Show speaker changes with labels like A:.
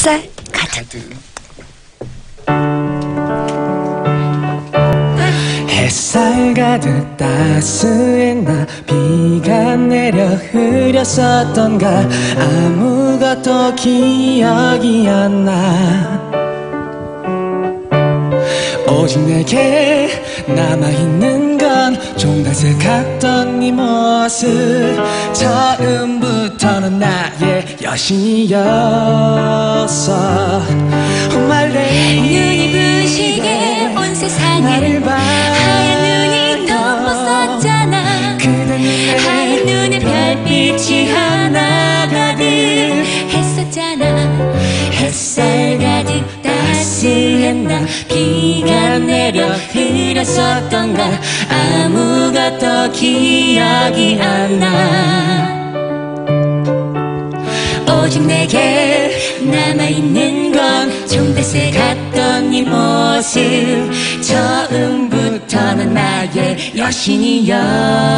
A: 쌀 가득.
B: 햇살 가득 따스한 나 비가 내려 흐렸었던가. 아무것도 기억이 안 나. 오직 내게 남아있는 건 종다스 같던 네 모습. 처음부터는 나의 여신이 lady
C: 눈이 부시게 온 세상을
B: 나를 봐
C: 하얀 눈이 덮었었잖아. 하얀 눈에 별빛이 하나 가득 했었잖아. 햇살 가득 따스한 나 비가 내려 흐렸었던가. 아무것도 기억이 안나. 오직 내게 남아있는 건 종대새 같던 네 모습. 처음부터는 나의 여신이야